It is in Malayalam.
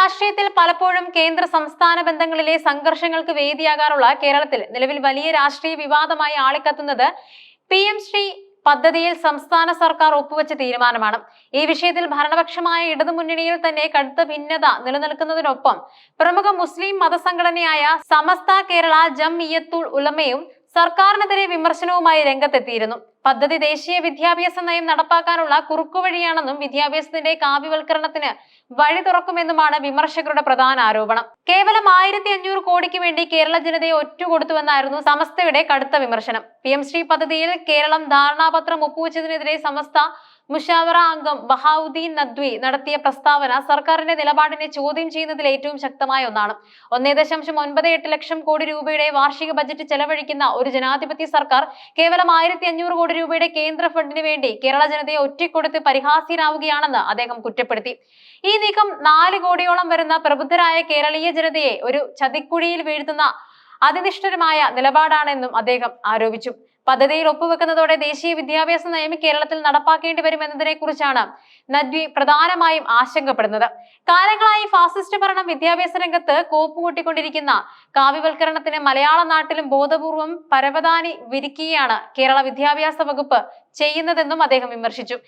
രാഷ്ട്രീയത്തിൽ പലപ്പോഴും കേന്ദ്ര സംസ്ഥാന ബന്ധങ്ങളിലെ സംഘർഷങ്ങൾക്ക് വേദിയാകാറുള്ള കേരളത്തിൽ നിലവിൽ വലിയ രാഷ്ട്രീയ വിവാദമായി ആളിക്കത്തുന്നത് പി എം ശ്രീ പദ്ധതിയിൽ സംസ്ഥാന സർക്കാർ ഒപ്പുവെച്ച തീരുമാനമാണ്. ഈ വിഷയത്തിൽ ഭരണപക്ഷമായ ഇടതുമുന്നണിയിൽ തന്നെ കടുത്ത ഭിന്നത നിലനിൽക്കുന്നതിനൊപ്പം പ്രമുഖ മുസ്ലിം മതസംഘടനയായ സമസ്ത കേരള ജം ഇയത്തുൾ ഉലമയും സർക്കാരിനെതിരെ വിമർശനവുമായി രംഗത്തെത്തിയിരുന്നു. പദ്ധതി ദേശീയ വിദ്യാഭ്യാസ നയം നടപ്പാക്കാനുള്ള കുറുക്കുവഴിയാണെന്നും വിദ്യാഭ്യാസത്തിന്റെ കാവ്യവൽക്കരണത്തിന് വഴി തുറക്കുമെന്നുമാണ് വിമർശകരുടെ പ്രധാന ആരോപണം. കേവലം ആയിരത്തി അഞ്ഞൂറ് കോടിക്ക് വേണ്ടി കേരള ജനതയെ ഒറ്റുകൊടുത്തുവെന്നായിരുന്നു സമസ്തയുടെ കടുത്ത വിമർശനം. പി എം ശ്രീ പദ്ധതിയിൽ കേരളം ധാരണാപത്രം ഒപ്പുവെച്ചതിനെതിരെ സമസ്ത മുഷാവറ അംഗം ബഹാവുദ്ദീൻ നദ്വി നടത്തിയ പ്രസ്താവന സർക്കാരിന്റെ നിലപാടിനെ ചോദ്യം ചെയ്യുന്നതിൽ ഏറ്റവും ശക്തമായ ഒന്നാണ്. ഒന്നേ ദശാംശം ഒൻപത് എട്ട് ലക്ഷം കോടി രൂപയുടെ വാർഷിക ബജറ്റ് ചെലവഴിക്കുന്ന ഒരു ജനാധിപത്യ സർക്കാർ കേവലം ആയിരത്തി അഞ്ഞൂറ് കോടി രൂപയുടെ കേന്ദ്ര ഫണ്ടിന് വേണ്ടി കേരള ജനതയെ ഒറ്റക്കൊടുത്ത് പരിഹാസ്യരാവുകയാണെന്ന് അദ്ദേഹം കുറ്റപ്പെടുത്തി. ഈ നീക്കം നാല് കോടിയോളം വരുന്ന പ്രബുദ്ധരായ കേരളീയ ജനതയെ ഒരു ചതിക്കുഴിയിൽ വീഴ്ത്തുന്ന അതിനിഷ്ഠരമായ നിലപാടാണെന്നും അദ്ദേഹം ആരോപിച്ചു. പദ്ധതിയിൽ ഒപ്പുവെക്കുന്നതോടെ ദേശീയ വിദ്യാഭ്യാസ നയം കേരളത്തിൽ നടപ്പാക്കേണ്ടി വരുമെന്നതിനെ കുറിച്ചാണ് നദ്വി പ്രധാനമായും ആശങ്കപ്പെടുന്നത്. കാലങ്ങളായി ഫാസിസ്റ്റ് ഭരണം വിദ്യാഭ്യാസ രംഗത്ത് കോപ്പുകൂട്ടിക്കൊണ്ടിരിക്കുന്ന കാവ്യവൽക്കരണത്തിന് മലയാള നാട്ടിലും ബോധപൂർവം പരവതാനി വിരിക്കുകയാണ് കേരള വിദ്യാഭ്യാസ വകുപ്പ് ചെയ്യുന്നതെന്നും അദ്ദേഹം വിമർശിച്ചു.